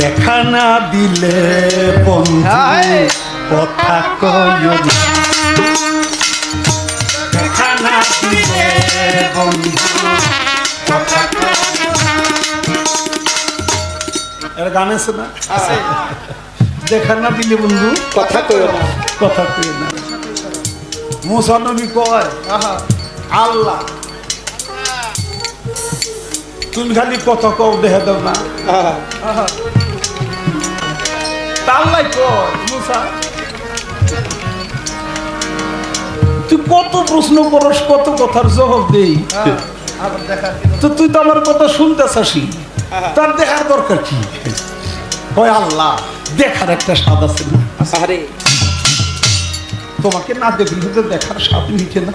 দেখা না দিলে বন্ধু। কথা কইও না। দেখা না দিলে বন্ধু কথা কইও না। এর গান আছে না? দেখা না দিলে বন্ধু কথা কইও না। কথা কই না। মুসানবী কয় আল্লাহ তুমি খালি কথা কও দেখে দাও না। আহা আহা। তা আল্লাহ কয় মুসা। তুই কত প্রশ্ন করস কত কথার জবাব দেই। দেখা তো তুই তো আমার কথা শুনতে চাসি তার দেখার দরকার কি? কয় আল্লাহ দেখার একটা স্বাদ আছে না? আরে তোমাকে না দেখলে তো দেখার স্বাদ নিচে না।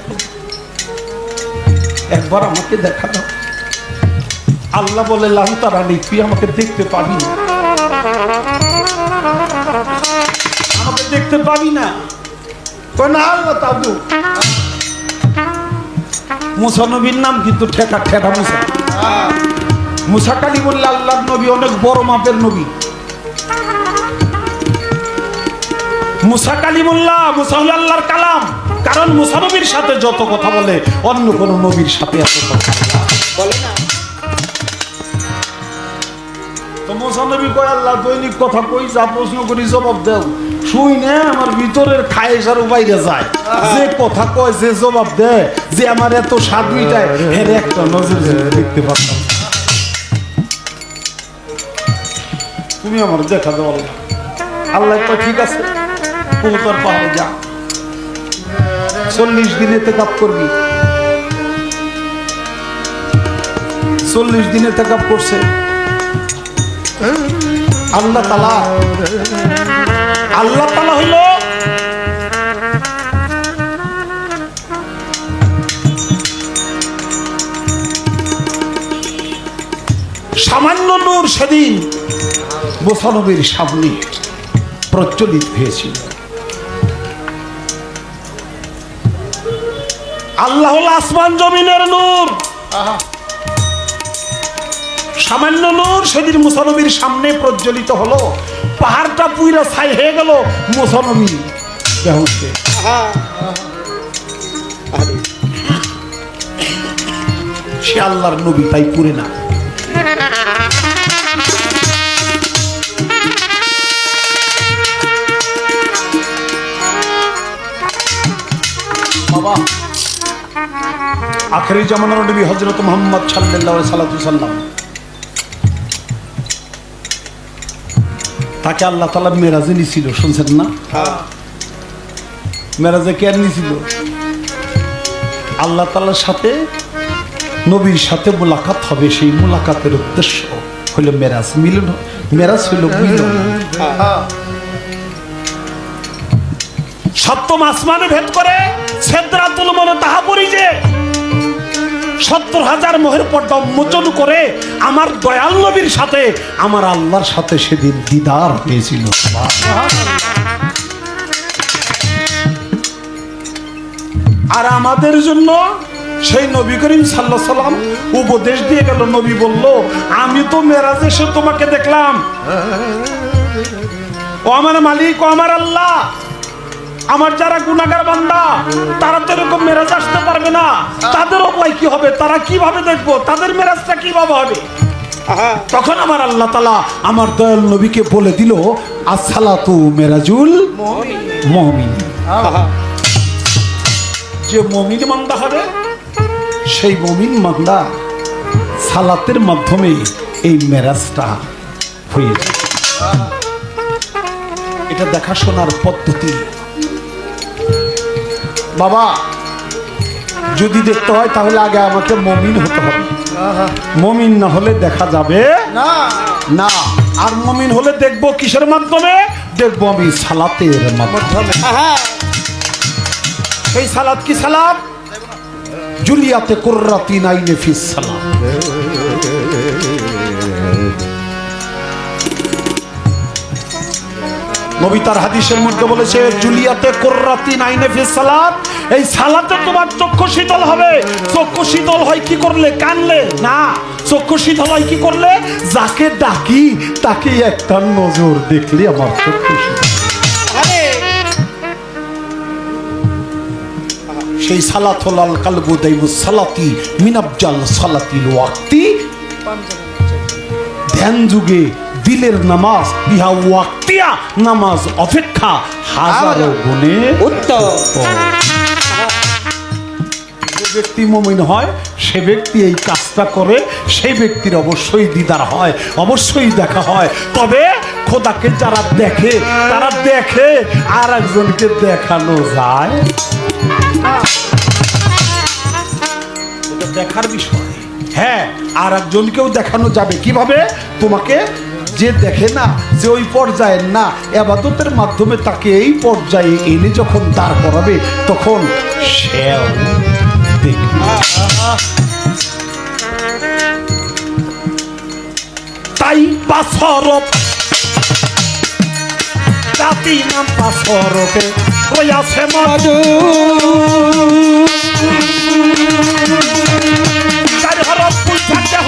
একবার আমাকে দেখা দাও। আল্লাহ বলে লান্তারানি তুই আমাকে দেখতে পাবি না। দেখতে পাবি না। আল্লাহ তাবু মুসা নবীর নাম কিন্তু ঠেকা ঠেকা মুসা। মুসা কালী বললে আল্লাহর নবী অনেক বড় মাপের নবী। মুসা কালিমুল্লাহ মুসা হলো আল্লাহর কালাম। কারণ মুসা নবীর সাথে যত কথা বলে অন্য কোন নবীর সাথে এত কথা। বলে না। তো মুসা নবী কয় আল্লাহ দৈনিক কথা কই যা প্রশ্ন করি জবাব দেও। শুই না, আমার ভিতরের খায়েশ আর বাইরে যায়। যে কথা কয়, যে জবাব দেয়, যে আমার এত স্বাদ মিটায়, এর একটা নজর দেখতে পারতাম তুমি আমার দেখা দাও আল্লাহ কয় ঠিক আছে, কবুতর পাহাড়ে যা। চল্লিশ দিনে তেকাপ করবি। চল্লিশ দিনে তেকাপ করছে। আল্লাহ তালা আল্লাহ তালা হইল সামান্য নূর সেদিন মোসানবীর সামনে প্রচলিত হয়েছিল। আল্লাহ আসমান জমিনের নূর। সামান্য নূর সেদিন মুসানবীর সামনে প্রজ্বলিত হলো। পাহাড়টা পুইরা ছাই হয়ে গেল আরে সে আল্লাহর নবী তাই পুরে না। বাবা, আখেরি জামানার নবী হজরত মোহাম্মদ সাল্লাতু সাল্লাম তাকে আল্লাহ তালা মেরাজে নিছিল, শুনছেন না? মেরাজে কেন নিছিল? আল্লাহ তালার সাথে, নবীর সাথে মোলাকাত হবে, সেই মোলাকাতের উদ্দেশ্য হইল মেরাজ, মিলন, মেরাজ হইল মিলন। সপ্তম আসমানে ভেদ করে সেদ্রাতুল মনে তাহা যে সত্তর হাজার মোহের পর্দা উন্মোচন করে আমার দয়াল নবীর সাথে আমার আল্লাহর সাথে সেদিন দিদার হয়েছিল। আর আমাদের জন্য সেই নবী করিম সাল্লাহ সাল্লাম উপদেশ দিয়ে গেল, নবী বলল, আমি তো মেরাজে এসে তোমাকে দেখলাম। ও আমার মালিক, ও আমার আল্লাহ আমার যারা গুনাগার বান্দা তারা তো এরকম মেরাজ আসতে পারবে না। তাদের উপায় কি হবে? তারা কীভাবে দেখব? তাদের মেরাজটা কীভাবে হবে? তখন আমার আল্লাহ তালা আমার দয়াল নবীকে বলে দিল আসসালাতু মেরাজুল মমিন যে মমিন মান্দা হবে সেই মমিন মান্দা সালাতের মাধ্যমে এই মেরাজটা হয়ে যায়। এটা দেখাশোনার পদ্ধতি। বাবা যদি দেখতে হয় তাহলে আগে আমাকে মমিন হতে হবে। মমিন না হলে দেখা যাবে না। না। আর মমিন হলে দেখব কিসের মাধ্যমে? দেখব আমি সালাতের মাধ্যমে। এই সালাত কি সালাত? জুলিয়াতে কুর্রাতি নাইনে ফিস সালাত। নবী তার হাদিসের মধ্যে বলেছে জুলিয়াতে কোর্রাতি নাইনে ফিস সালাত। এই সালাতে তোমার চক্ষু শীতল হবে। চক্ষু শীতল হয় কি করলে? কানলে? না। চক্ষু শীতল হয় কি করলে? যাকে ডাকি তাকে একটা নজর দেখলে আমার চক্ষু শীতল সেই সালাত হল আল কালবু দাইবু সালাতি মিনাবজাল সালাতিল ওয়াক্তি। ধ্যান যুগে দিলের নামাজ ইহা ওয়াক্তিয়া নামাজ অপেক্ষা হাজারো গুণে উত্তম। ব্যক্তি মমিন হয় সে ব্যক্তি এই কাজটা করে সেই ব্যক্তির অবশ্যই দিদার হয় অবশ্যই দেখা হয়। তবে খোদাকে যারা দেখে তারা দেখে আর একজনকে দেখানো যায় দেখার বিষয়। হ্যাঁ আর একজনকেও দেখানো যাবে। কীভাবে? তোমাকে যে দেখে না, যে ওই পর্যায়ের না, এবাদতের মাধ্যমে তাকে এই পর্যায়ে এনে যখন দাঁড় করাবে, তখন তাই পুলছা দেহ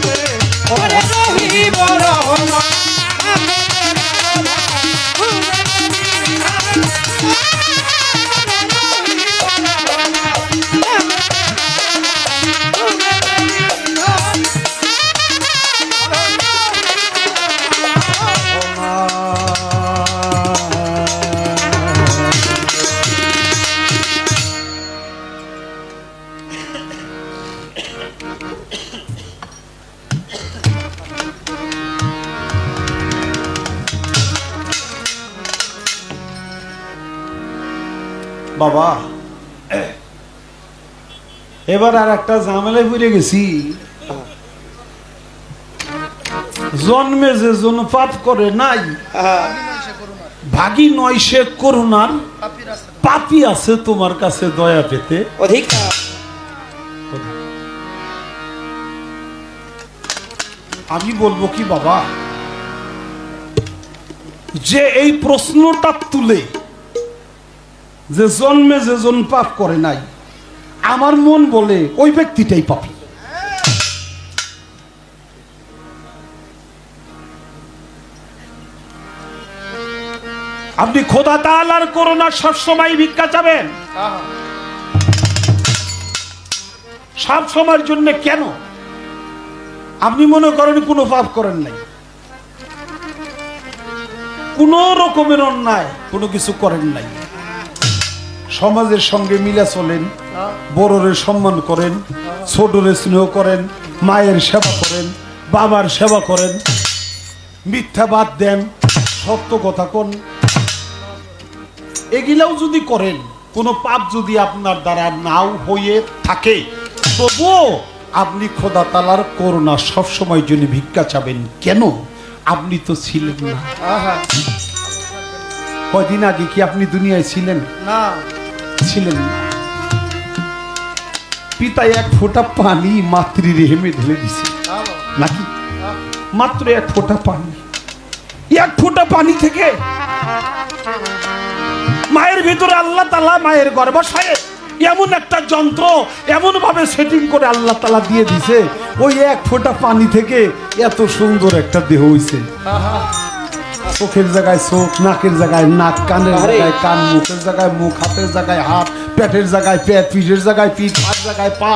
ওরে রহিব রহমান। বাবা। এবার আর একটা ঝামেলায় পড়ে গেছি। জন্মে যে জন পাপ করে নাই ভাগি নয় সে করুণার পাপি আছে তোমার কাছে দয়া পেতে। অধিকার আমি বলব কি বাবা যে এই প্রশ্নটা তুলে যে জন্মে যে জন পাপ করে নাই, আমার মন বলে ওই ব্যক্তিটাই পাপি। আপনি খোদা তালার করোনা সবসময় ভিক্ষা চাবেন। সব সময়ের জন্য কেন? আপনি মনে করেন কোনো পাপ করেন নাই। কোন রকমের অন্যায় কোনো কিছু করেন নাই। সমাজের সঙ্গে মিলে চলেন বড়রে সম্মান করেন ছোটরে স্নেহ করেন মায়ের সেবা করেন বাবার সেবা করেন। মিথ্যা বাদ দেন সত্য কথা কোন। এগুলাও যদি করেন কোনো পাপ যদি আপনার দ্বারা নাও হয়ে থাকে তবুও আপনি খোদা তালার করোনা সবসময় জন্য ভিক্ষা চাবেন কেন? আপনি তো ছিলেন না। আহা। কয়দিন আগে কি আপনি দুনিয়ায় ছিলেন? না। ছিলেন না। পিতা এক ফোঁটা পানি মাতৃ রেহেমে ঢেলে দিছে। নাকি? মাত্র এক ফোঁটা পানি। এক ফোঁটা পানি থেকে মায়ের ভিতরে আল্লাহ তালা মায়ের গর্ভাশয়ে এমন একটা যন্ত্র এমন ভাবে সেটিং করে আল্লাহ তালা দিয়ে দিছে। ওই এক ফোঁটা পানি থেকে এত সুন্দর একটা দেহ হইছে। চোখের জায়গায় চোখ নাকের জায়গায় নাক কানের জায়গায় কান মুখের জায়গায় মুখ হাতের জায়গায় হাত পেটের জায়গায় পেট পিঠের জায়গায় পিঠ পার জায়গায় পা।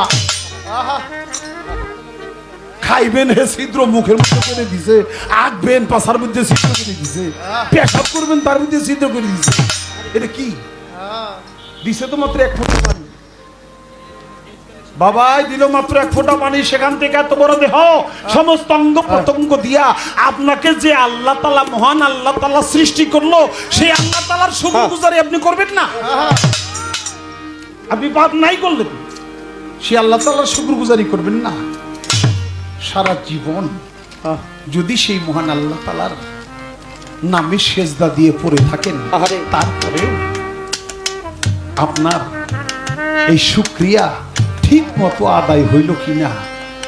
খাইবেন হে ছিদ্র মুখের মধ্যে করে দিছে। আঁকবেন পাশার মধ্যে ছিদ্র করে দিছে। পেশাব করবেন তার মধ্যে ছিদ্র করে দিছে। এটা কি? দিছে তো মাত্র এক ফোঁটা বাবাই দিল মাত্র এক ফোঁটা পানি সেখান থেকে এত বড় দেহ। সমস্ত অঙ্গ প্রত্যঙ্গ দিয়া আপনাকে যে আল্লাহ তালা মহান আল্লাহ তালা সৃষ্টি করল সেই আল্লাহ তালার শুভ গুজারি আপনি করবেন না? আপনি পাপ নাই করলেন। সে আল্লাহ তালার শুক্র গুজারি করবেন না। সারা জীবন যদি সেই মহান আল্লাহ তালার নামে সেজদা দিয়ে পড়ে থাকেন। তারপরেও আপনার এই সুক্রিয়া ঠিক মতো আদায় হইল কিনা,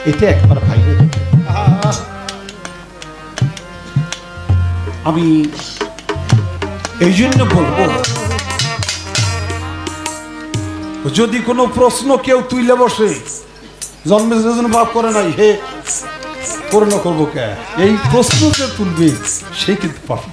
এটা একবার ভাইবে আমি এই জন্য বলব, যদি কোনো প্রশ্ন কেউ তুইলে বসে, জন্মে যেজন ভাব করে নাই, হে, পূর্ণ করব কে? এই প্রশ্ন যে তুলবে, সে কিন্তু পাবে